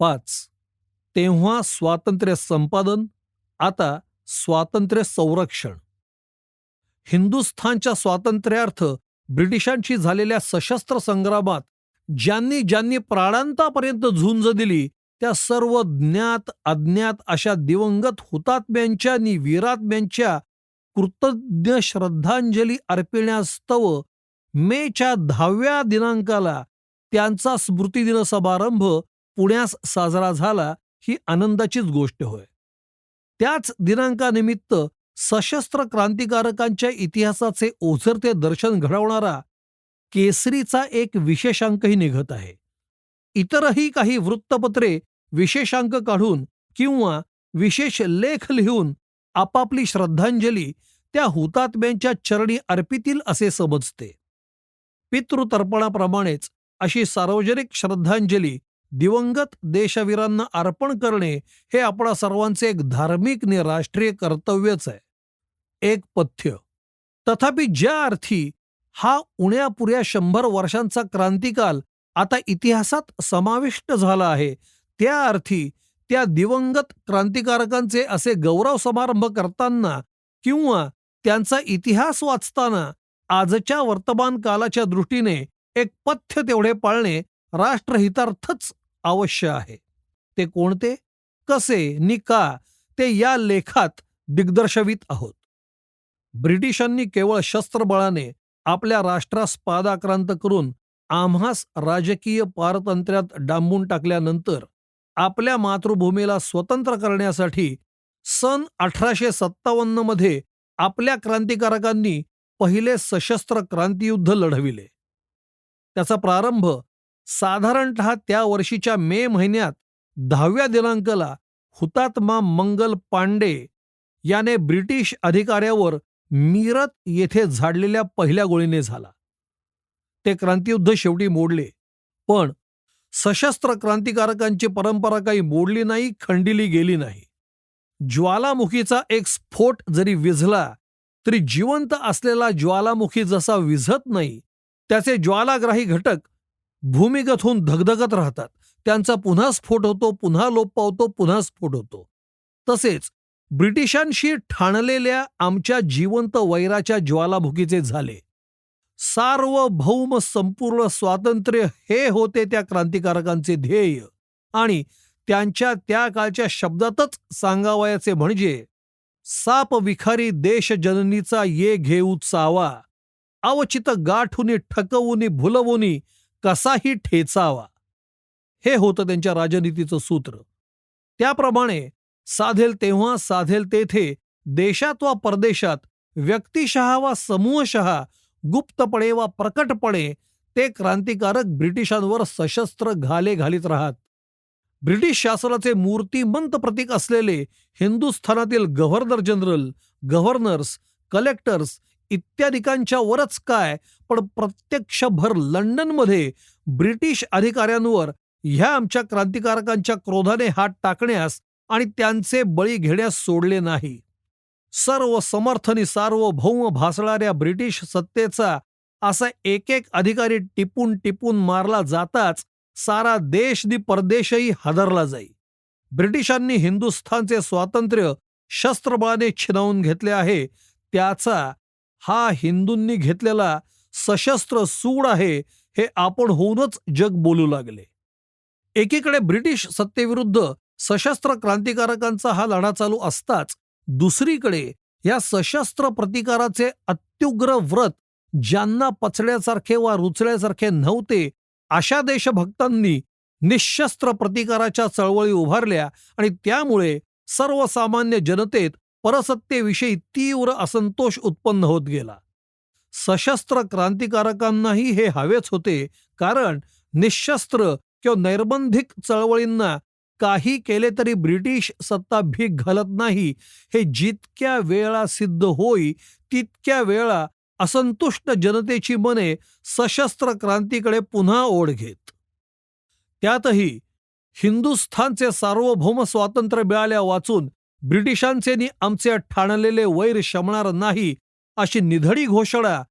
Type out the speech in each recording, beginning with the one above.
पाच. तेव्हा स्वातंत्र्य संपादन आता स्वातंत्र्य संरक्षण. हिंदुस्थानच्या स्वातंत्र्यार्थ ब्रिटिशांशी झालेल्या सशस्त्र संग्रामात ज्यांनी ज्यांनी प्राणांतापर्यंत झुंज दिली त्या सर्व ज्ञात अज्ञात अशा दिवंगत हुतात्म्यांच्या नि वीरात्म्यांच्या कृतज्ञ श्रद्धांजली अर्पिण्यास्तव मेच्या दहाव्या दिनांकाला त्यांचा स्मृतिदिन समारंभ पुण्यास साजरा झाला ही आनंदाचीच गोष्ट होय. त्याच दिनांकानिमित्त सशस्त्र क्रांतिकारकांच्या इतिहासाचे ओझरते दर्शन घडवणारा केसरीचा एक विशेषांकही निघत आहे. इतरही काही वृत्तपत्रे विशेषांक काढून किंवा विशेष लेख लिहून आपापली श्रद्धांजली त्या हुतात्म्यांच्या चरणी अर्पितील असे समजते. पितृतर्पणाप्रमाणेच अशी सार्वजनिक श्रद्धांजली दिवंगत देशवीरांना अर्पण करणे हे आपणा सर्वांचे एक धार्मिक आणि राष्ट्रीय कर्तव्यच आहे. एक पथ्य. तथापि ज्या अर्थी हा उण्यापुऱ्या शंभर वर्षांचा क्रांतिकाल आता इतिहासात समाविष्ट झाला आहे त्या अर्थी त्या दिवंगत क्रांतिकारकांचे असे गौरव समारंभ करताना किंवा त्यांचा इतिहास वाचताना आजच्या वर्तमान कालाच्या दृष्टीने एक पथ्य तेवढे पाळणे राष्ट्रहितार्थच अवश्य आहे. ते कोणते? कसे? नि का ते या लेखात दिग्दर्शवित आहोत. ब्रिटिशांनी केवळ शस्त्रबळाने आपल्या राष्ट्रास पादाक्रांत करून आम्हास राजकीय पारतंत्र्यात डांबून टाकल्यानंतर आपल्या मातृभूमीला स्वतंत्र करण्यासाठी सन अठराशे सत्तावन्नमध्ये आपल्या क्रांतिकारकांनी पहिले सशस्त्र क्रांतियुद्ध लढविले. त्याचा प्रारंभ साधारणत त्या वर्षीच्या मे महिन्यात दहाव्या दिनांकाला हुतात्मा मंगल पांडे याने ब्रिटिश अधिकाऱ्यावर मीरत येथे झाडलेल्या पहिल्या गोळीने झाला. ते क्रांतियुद्ध शेवटी मोडले पण सशस्त्र क्रांतिकारकांची परंपरा काही मोडली नाही खंडिली गेली नाही. ज्वालामुखीचा एक स्फोट जरी विझला तरी जिवंत असलेला ज्वालामुखी जसा विझत नाही त्याचे ज्वालाग्राही घटक भूमिगत होऊन धगधगत राहतात. त्यांचा पुन्हा स्फोट होतो पुन्हा लोप पावतो पुन्हा स्फोट होतो. तसेच ब्रिटिशांशी ठाणलेल्या आमच्या जिवंत वैराच्या ज्वालामुखीचे झाले. सार्वभौम संपूर्ण स्वातंत्र्य हे होते त्या क्रांतिकारकांचे ध्येय. आणि त्यांच्या त्या काळच्या शब्दातच सांगावयाचे म्हणजे साप विखारी देश जननीचा ये घेऊ चावा अवचित गाठुनी ठकवूनी भुलवुनी कसाही ठेचावा? हे होतं त्यांच्या राजनीतीचं सूत्र. त्याप्रमाणे साधेल तेव्हा साधेल तेथे देशात वा परदेशात व्यक्तिशहा वा समूहशः गुप्तपणे वा प्रकटपणे ते क्रांतिकारक ब्रिटिशांवर सशस्त्र घाले घालीत राहत. ब्रिटिश शासनाचे मूर्तिमंत प्रतीक असलेले हिंदुस्थानातील गव्हर्नर जनरल गव्हर्नर्स कलेक्टर्स इत्यादिकांच्या वरच काय? पण प्रत्यक्षभर लंडनमध्ये ब्रिटिश अधिकाऱ्यांवर ह्या आमच्या क्रांतिकारकांच्या क्रोधाने हात टाकण्यास आणि त्यांचे बळी घेण्यास सोडले नाही. सर्व समर्थनी सार्वभौम भासणाऱ्या ब्रिटिश सत्तेचा असा एक एक अधिकारी टिपून टिपून मारला जाताच सारा देश नि परदेशही हादरला जाई. ब्रिटिशांनी हिंदुस्थानचे स्वातंत्र्य शस्त्रबळाने छिनावून घेतले आहे त्याचा हा हिंदूंनी घेतलेला सशस्त्र सूड आहे हे आपण होऊनच जग बोलू लागले. एकीकडे ब्रिटिश सत्तेविरुद्ध सशस्त्र क्रांतिकारकांचा हा लढा चालू असताच दुसरीकडे या सशस्त्र प्रतिकाराचे अत्युग्र व्रत ज्यांना पचण्यासारखे वा रुचल्यासारखे नव्हते अशा देशभक्तांनी निशस्त्र प्रतिकाराच्या चळवळी उभारल्या आणि त्यामुळे सर्वसामान्य जनतेत परसत्तेविषयी तीव्र असंतोष उत्पन्न होत गेला. सशस्त्र क्रांतिकारकांनाही हे हवेच होते कारण निशस्त्र किंवा नैर्बंधिक चळवळींना काही केले तरी ब्रिटिश सत्ता भीक घालत नाही. हे जितक्या वेळा सिद्ध होई तितक्या वेळा असंतुष्ट जनतेची मने सशस्त्र क्रांतीकडे पुन्हा ओढ घेत. त्यातही हिंदुस्थानचे सार्वभौम स्वातंत्र्य मिळाल्या वाचून ब्रिटिशांचे नि आमचे ठाणलेले वैर शमणार नाही अशी निधडी घोषणा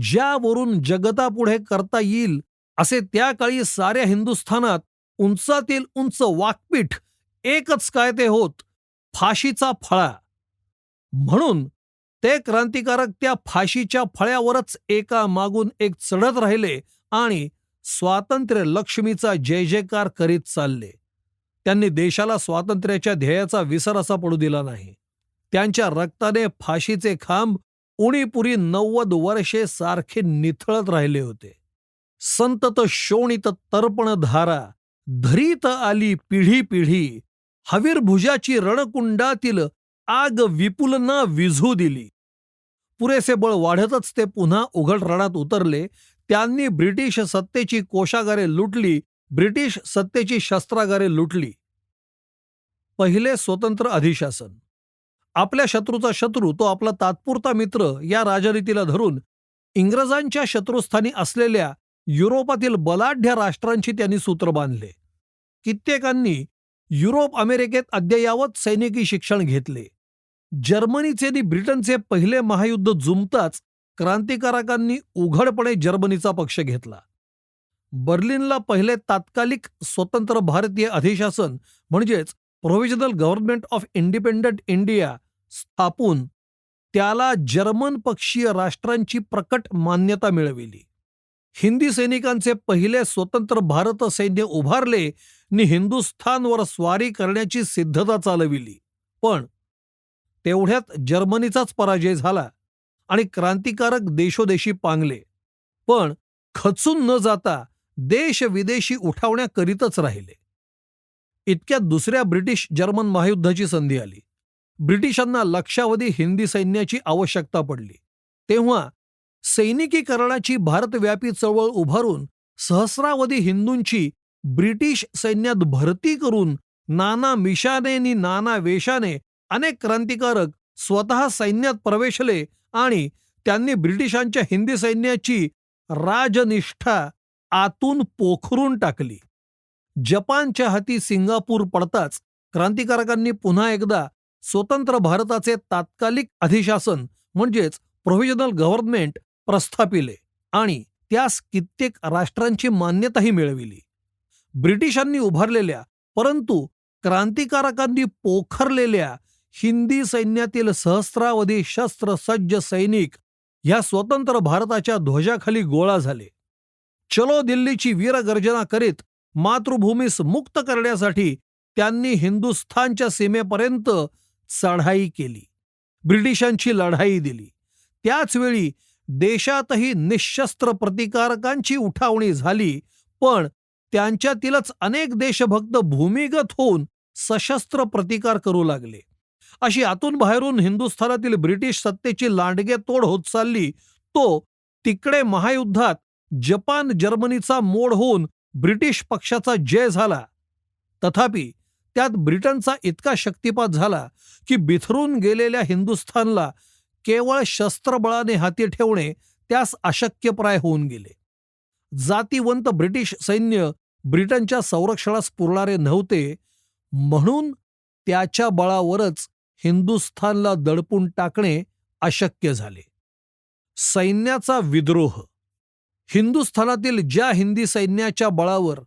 ज्यावरून जगतापुढे करता येईल असे त्या काळी साऱ्या हिंदुस्थानात उंचातील उंच वाकपीठ एकच काय ते होत फाशीचा फळा. म्हणून ते क्रांतिकारक त्या फाशीच्या फळ्यावरच एका मागून एक चढत राहिले आणि स्वातंत्र्य लक्ष्मीचा जय जयकार करीत चालले. त्यांनी देशाला स्वातंत्र्याच्या ध्येयाचा विसर असा पडू दिला नाही. त्यांच्या रक्ताने फाशीचे खांब उणीपुरी नव्वद वर्षे सारखे निथळत राहिले होते. संतत शोणित तर्पण धारा धरीत आली पिढी पिढी हवीरभुजाची रणकुंडातील आग विपुलना विझू दिली. पुरेसे बळ वाढतच ते पुन्हा उघड रणात उतरले त्यांनी ब्रिटिश सत्तेची कोशागारे लुटली ब्रिटिश सत्तेची शस्त्रागारे लुटली. पहिले स्वतंत्र अधिशासन. आपल्या शत्रूचा शत्रू तो आपला तात्पुरता मित्र या राजनीतीला धरून इंग्रजांच्या शत्रुस्थानी असलेल्या युरोपातील बलाढ्य राष्ट्रांची त्यांनी सूत्र बांधले. कित्येकांनी युरोप अमेरिकेत अद्ययावत सैनिकी शिक्षण घेतले. जर्मनीचे आणि ब्रिटनचे पहिले महायुद्ध जुमताच क्रांतिकारकांनी उघडपणे जर्मनीचा पक्ष घेतला. बर्लिनला पहिले तात्कालिक स्वतंत्र भारतीय अधिशासन म्हणजेच provisional government of independent India स्थापून त्याला जर्मन पक्षीय राष्ट्रांची प्रकट मान्यता मिळविली. हिंदी सैनिकांचे पहिले स्वतंत्र भारत सैन्य उभारले नि हिंदुस्थानवर स्वारी करण्याची सिद्धता चालविली. पण तेवढ्यात जर्मनीचाच पराजय झाला आणि क्रांतिकारक देशोदेशी पांगले. पण खचून न जाता देश विदेशी उठावण्या करीतच राहिले. इतक्यात दुसऱ्या ब्रिटिश जर्मन महायुद्धाची संधी आली. ब्रिटिशांना लक्षावधी हिंदी सैन्याची आवश्यकता पडली. तेव्हा सैनिकीकरणाची भारतव्यापी चळवळ उभारून सहस्रावधी हिंदूंची ब्रिटिश सैन्यात भरती करून नाना मिशाने नाना वेशाने अनेक क्रांतिकारक स्वतः सैन्यात प्रवेशले आणि त्यांनी ब्रिटिशांच्या हिंदी सैन्याची राजनिष्ठा आतून पोखरून टाकली. जपानच्या हाती सिंगापूर पडताच क्रांतिकारकांनी पुन्हा एकदा स्वतंत्र भारताचे तात्कालिक अधिशासन म्हणजेच प्रोव्हिजनल गव्हर्नमेंट प्रस्थापिले आणि त्यास कित्येक राष्ट्रांची मान्यताही मिळविली. ब्रिटिशांनी उभारलेल्या परंतु क्रांतिकारकांनी पोखरलेल्या हिंदी सैन्यातील सहस्रावधी शस्त्रसज्ज सैनिक ह्या स्वतंत्र भारताच्या ध्वजाखाली गोळा झाले. चलो दिल्लीची वीरगर्जना करीत मातृभूमीस मुक्त करण्यासाठी त्यांनी हिंदुस्थानच्या सीमेपर्यंत चढाई केली. ब्रिटिशांची लढाई दिली. त्याचवेळी देशातही निशस्त्र प्रतिकारकांची उठावणी झाली पण त्यांच्यातीलच अनेक देशभक्त भूमिगत होऊन सशस्त्र प्रतिकार करू लागले. अशी आतून बाहेरून हिंदुस्थानातील ब्रिटिश सत्तेची लांडगे तोड होत चालली तो तिकडे महायुद्धात जपान जर्मनीचा मोड होऊन ब्रिटिश पक्षाचा जय झाला. तथापि त्यात ब्रिटनचा इतका शक्तिपात झाला की बिथरून गेलेल्या हिंदुस्थानला केवळ शस्त्रबळाने हाती ठेवणे त्यास अशक्यप्राय होऊन गेले. जातीवंत ब्रिटिश सैन्य ब्रिटनच्या संरक्षणास पुरणारे नव्हते म्हणून त्याच्या बळावरच हिंदुस्थानला दडपून टाकणे अशक्य झाले. सैन्याचा विद्रोह हिंदुस्थानातील ज्या हिंदी सैन्याच्या बळावर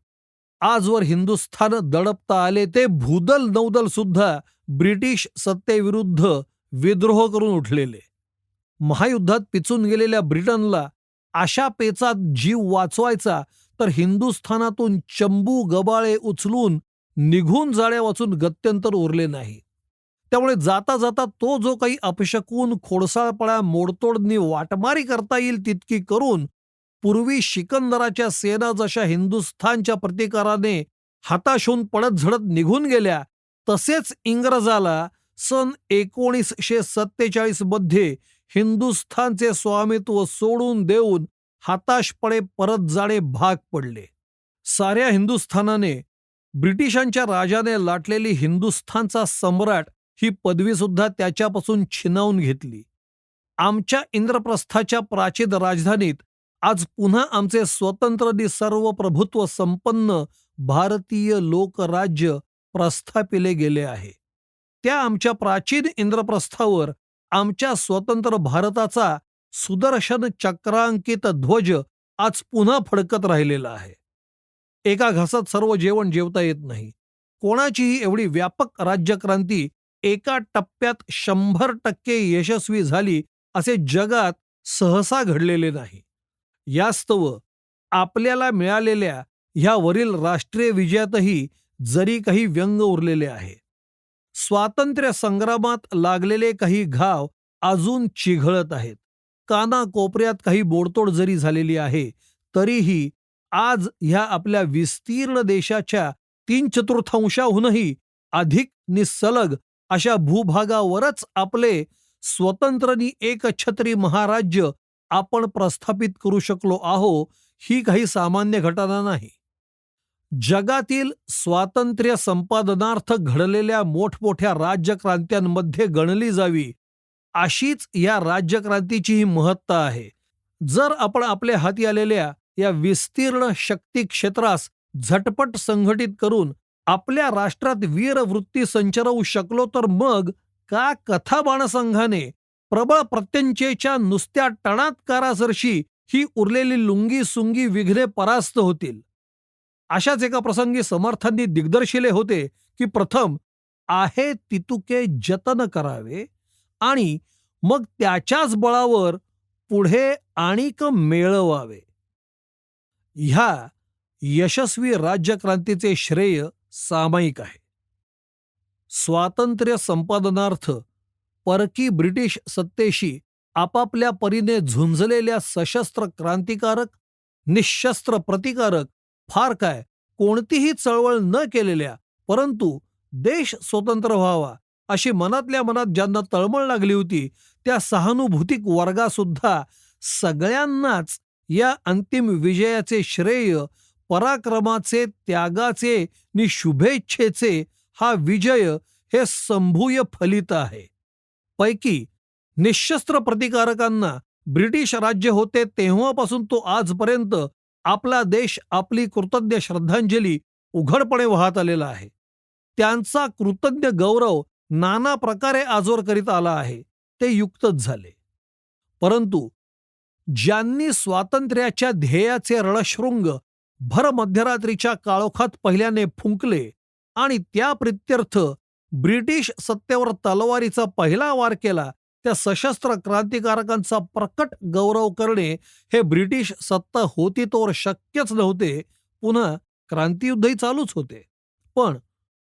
आजवर हिंदुस्थान दडपता आले ते भूदल नौदल सुद्धा ब्रिटिश सत्तेविरुद्ध विद्रोह करून उठलेले. महायुद्धात पिचून गेलेल्या ब्रिटनला अशा पेचात जीव वाचवायचा तर हिंदुस्थानातून चंबू गबाळे उचलून निघून जाण्या वाचून गत्यंतर उरले नाही. त्यामुळे जाता जाता तो जो काही अपशकून खोडसाळपळा मोडतोडनी वाटमारी करता येईल तितकी करून पूर्वी शिकंदराच्या सेना जशा हिंदुस्थानच्या प्रतिकाराने हाताश होऊन पडत झडत निघून गेल्या तसेच इंग्रजाला सन एकोणीसशे सत्तेचाळीसमध्ये हिंदुस्थानचे स्वामित्व सोडून देऊन हाताशपणे परत जाणे भाग पडले. साऱ्या हिंदुस्थानाने ब्रिटिशांच्या राजाने लाटलेली हिंदुस्थानचा सम्राट ही पदवीसुद्धा त्याच्यापासून छिनावून घेतली. आमच्या इंद्रप्रस्थाच्या प्राचीन राजधानीत आज पुन्हा आमचे स्वतंत्र नि सर्व प्रभुत्व संपन्न भारतीय लोकराज्य प्रस्थापिले गेले आहे. त्या आमच्या प्राचीन इंद्रप्रस्थावर आमच्या स्वतंत्र भारताचा सुदर्शन चक्रांकित ध्वज आज पुन्हा फडकत राहिलेला आहे. एका घासात सर्व जेवण जेवता येत नाही. कोणाचीही एवढी व्यापक राज्यक्रांती एका टप्प्यात शंभर टक्के यशस्वी झाली असे जगात सहसा घडलेले नाही. यास्तव आपल्याला मिळालेल्या ह्या वरील राष्ट्रीय विजयातही जरी काही व्यंग उरलेले आहे. स्वातंत्र्य संग्रामात लागलेले काही घाव अजून चिघळत आहेत. काना कोपऱ्यात काही बोडतोड जरी झालेली आहे तरीही आज ह्या आपल्या विस्तीर्ण देशाच्या तीन चतुर्थांशाहूनही अधिक निसलग अशा भूभागावरच आपले स्वतंत्रनी एकछत्री महाराज्य आपण प्रस्थापित करू शकलो आहो ही काही सामान्य घटना नाही. जगातील स्वातंत्र्य संपादनार्थ घडलेल्या मोठमोठ्या राज्यक्रांत्यांमध्ये गणली जावी अशीच या राज्यक्रांतीची ही महत्ता आहे. जर आपण आपल्या हाती आलेल्या या विस्तीर्ण शक्ती क्षेत्रास झटपट संघटित करून आपल्या राष्ट्रात वीरवृत्ती संचरवू शकलो तर मग का कथा बाणसंघाने प्रबळ प्रत्यंचेच्या नुसत्या टणात्कारासरशी ही उरलेली लुंगी सुंगी विघ्ने परास्त होतील. अशाच एका प्रसंगी समर्थांनी दिग्दर्शिले होते की प्रथम आहे तितुके जतन करावे आणि मग त्याच्याच बळावर पुढे आणिक मेळवावे. ह्या यशस्वी राज्यक्रांतीचे श्रेय सामायिक आहे. स्वातंत्र्य संपादनार्थ परकी ब्रिटिश सत्तेशी आपापल्या परीने झुंजलेल्या सशस्त्र क्रांतिकारक निशस्त्र प्रतिकारक फार काय कोणतीही चळवळ न केलेल्या परंतु देश स्वतंत्र व्हावा अशी मनातल्या मनात ज्यांना तळमळ लागली होती त्या सहानुभूतिक वर्गासुद्धा सगळ्यांनाच या अंतिम विजयाचे श्रेय पराक्रमाचे त्यागाचे नि शुभेच्छेचे हा विजय हे संभूय फलित आहे. पैकी निशस्त्र प्रतिकारकांना ब्रिटिश राज्य होते तेव्हापासून तो आजपर्यंत आपला देश आपली कृतज्ञ श्रद्धांजली उघडपणे वाहत आलेला आहे. त्यांचा कृतज्ञ गौरव नाना प्रकारे आजवर करीत आला आहे. ते युक्तच झाले. परंतु ज्यांनी स्वातंत्र्याच्या ध्येयाचे रणशृंग भर मध्यरात्रीच्या काळोखात पहिल्याने फुंकले आणि त्या प्रित्यर्थ ब्रिटिश सत्तेवर तलवारीचा पहिला वार केला त्या सशस्त्र क्रांतिकारकांचा प्रकट गौरव करणे हे ब्रिटिश सत्ता होती तोवर शक्यच नव्हते. पुन्हा क्रांतियुद्धही चालूच होते. पण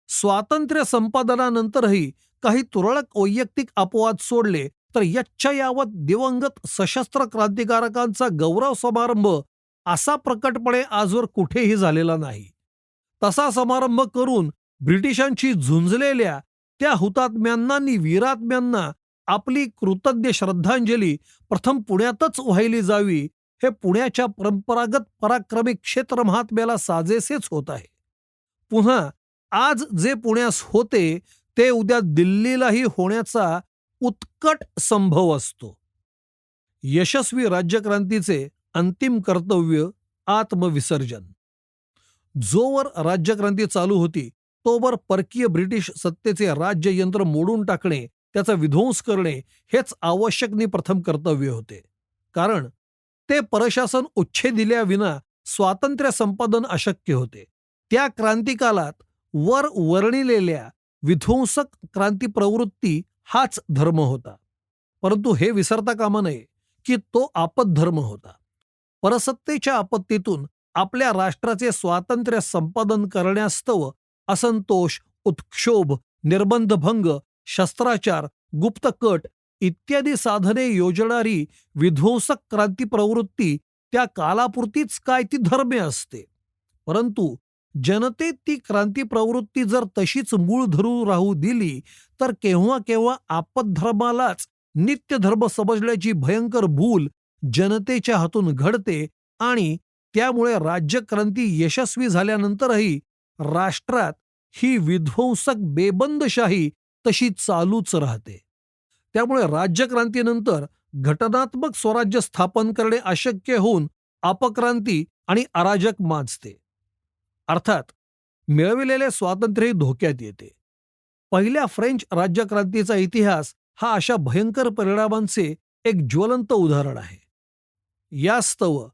स्वातंत्र्य संपादनानंतरही काही तुरळक वैयक्तिक अपवाद सोडले तर यच्छ यावत दिवंगत सशस्त्र क्रांतिकारकांचा गौरव समारंभ असा प्रकटपणे आजवर कुठेही झालेला नाही. तसा समारंभ करून ब्रिटिशांशी झुंजलेल्या त्या हुतात्म्यांनानी वीरात्म्यांना आपली कृतज्ञ श्रद्धांजली प्रथम पुण्यातच व्हायली जावी हे पुण्याच्या परंपरागत पराक्रमी क्षेत्र महात्म्याला साजेसेच होत आहे. पुन्हा आज जे पुण्यास होते ते उद्या दिल्लीलाही होण्याचा उत्कट संभव असतो. यशस्वी राज्यक्रांतीचे अंतिम कर्तव्य आत्मविसर्जन. जोवर राज्यक्रांती चालू होती तोवर परकीय ब्रिटिश सत्तेचे राज्ययंत्र मोडून टाकणे त्याचा विध्वंस करणे हेच आवश्यकनी प्रथम कर्तव्य होते. कारण ते परशासन उच्छेदिल्याविना स्वातंत्र्य संपादन अशक्य होते. त्या क्रांतिकालात वर वर्णिलेल्या विध्वंसक क्रांती प्रवृत्ती हाच धर्म होता. परंतु हे विसरता कामा नये की तो आपद्धर्म होता. परसत्तेच्या आपत्तीतून आपल्या राष्ट्राचे स्वातंत्र्य संपादन करण्यास्तव असंतोष उत्क्षोभ निर्बंधभंग शस्त्राचार गुप्तकट इत्यादी साधने योजणारी विध्वंसक क्रांती प्रवृत्ती त्या कालापुरतीच काय ती धर्मे असते. परंतु जनतेत ती क्रांती प्रवृत्ती जर तशीच मूळ धरून राहू दिली तर केव्हा केव्हा आपद्धर्मालाच नित्यधर्म समजल्याची भयंकर भूल जनतेच्या हातून घडते आणि त्यामुळे राज्यक्रांती यशस्वी झाल्यानंतरही राष्ट्रात ही विध्वंसक बेबंदशाही तशी चालूच राहते. त्यामुळे राज्यक्रांतीनंतर घटनात्मक स्वराज्य स्थापन करणे अशक्य होऊन अपक्रांती आणि अराजक माजते. अर्थात मिळविलेले स्वातंत्र्यही धोक्यात येते. पहिल्या फ्रेंच राज्यक्रांतीचा इतिहास हा अशा भयंकर परिणामांचे एक ज्वलंत उदाहरण आहे. यास्तव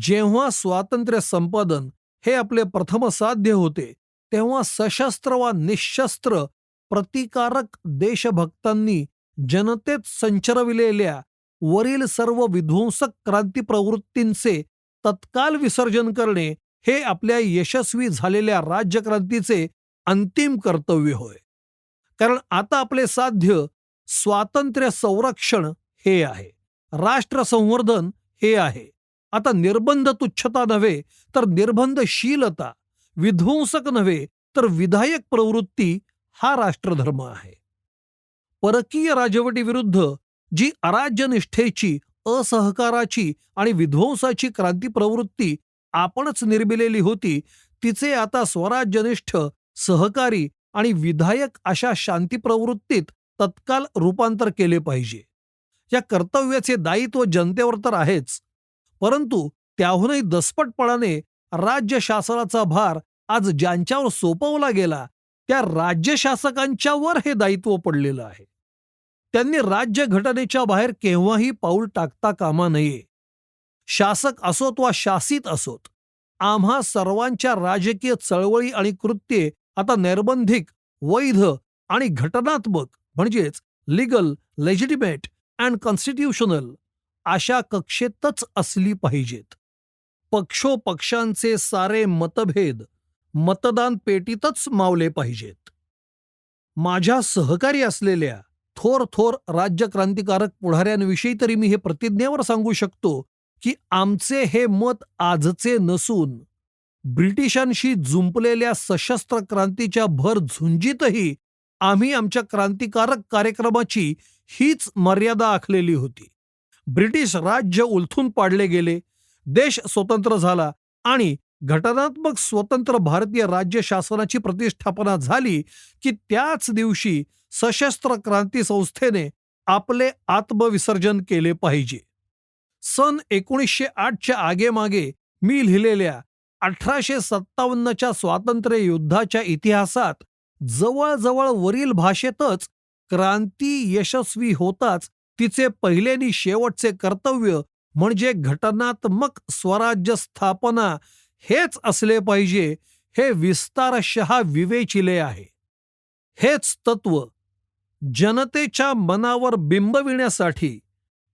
जेव्हा स्वातंत्र्य संपादन हे आपले प्रथम साध्य होते तेव्हा सशस्त्र वा निशस्त्र प्रतिकारक देशभक्तांनी जनतेत संचरविलेल्या वरील सर्व विध्वंसक क्रांती प्रवृत्तींचे तत्काल विसर्जन करणे हे आपल्या यशस्वी झालेल्या राज्यक्रांतीचे अंतिम कर्तव्य होय. कारण आता आपले साध्य स्वातंत्र्य संरक्षण हे आहे राष्ट्र संवर्धन हे आहे. आता निर्बंध तुच्छता नव्हे तर निर्बंधशीलता. विध्वंसक नव्हे तर विधायक प्रवृत्ती हा राष्ट्रधर्म आहे. परकीय राजवटीविरुद्ध जी अराज्यनिष्ठेची असहकाराची आणि विध्वंसाची क्रांती प्रवृत्ती आपणच निर्मिलेली होती तिचे आता स्वराज्यनिष्ठ सहकारी आणि विधायक अशा शांती प्रवृत्तीत तत्काल रूपांतर केले पाहिजे. या कर्तव्याचे दायित्व जनतेवर तर आहेच परंतु त्याहूनही दसपटपणाने राज्य शासनाचा भार आज ज्यांच्यावर सोपवला गेला त्या राज्य शासकांच्यावर हे दायित्व पडलेलं आहे. त्यांनी राज्य घटनेच्या बाहेर केव्हाही पाऊल टाकता कामा नये. शासक असोत वा शासित असोत आम्हा सर्वांच्या राजकीय चळवळी आणि कृत्ये आता नैर्बंधिक वैध आणि घटनात्मक म्हणजेच लिगल लेजिटिमेट अँड कॉन्स्टिट्यूशनल अशा कक्षेतच असली पाहिजेत. पक्षोपक्षांचे सारे मतभेद मतदान पेटीतच मावले पाहिजेत. माझ्या सहकारी असलेल्या थोर थोर राज्य क्रांतिकारक पुढाऱ्यांविषयी तरी मी हे प्रतिज्ञेवर सांगू शकतो की आमचे हे मत आजचे नसून ब्रिटिशांशी जुंपलेल्या सशस्त्र क्रांतीच्या भर झुंजीतही आम्ही आमच्या क्रांतिकारक कार्यक्रमाची हीच मर्यादा आखलेली होती. ब्रिटिश राज्य उलथून पाडले गेले. देश स्वतंत्र झाला आणि घटनात्मक स्वतंत्र भारतीय राज्य शासनाची प्रतिष्ठापना झाली की त्याच दिवशी सशस्त्र क्रांती संस्थेने आपले आत्मविसर्जन केले पाहिजे. सन एकोणीसशे आठच्या आगेमागे मी लिहिलेल्या अठराशे सत्तावन्नच्या स्वातंत्र्य युद्धाच्या इतिहासात जवळजवळ वरील भाषेतच क्रांती यशस्वी होताच तिचे पहिले आणि शेवटचे कर्तव्य म्हणजे घटनात्मक स्वराज्य स्थापना हेच असले पाहिजे हे विस्तारशः विवेचिले आहे. हेच तत्व जनतेच्या मनावर बिंबविण्यासाठी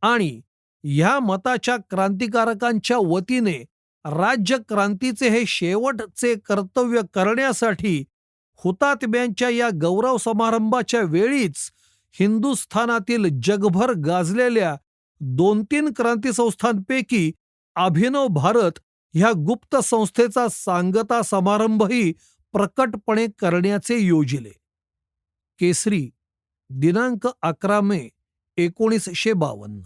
आणि ह्या मताच्या क्रांतिकारकांच्या वतीने राज्य क्रांतीचे हे शेवटचे कर्तव्य करण्यासाठी हुतात्म्यांच्या या गौरव समारंभाच्या वेळीच हिंदुस्थानातील जगभर गाजलेल्या दोन तीन क्रांती संस्थांपैकी अभिनव भारत ह्या गुप्त संस्थेचा सांगता समारंभही प्रकटपणे करण्याचे योजिले. केसरी दिनांक अकरा मे एकोणीसशे बावन्न.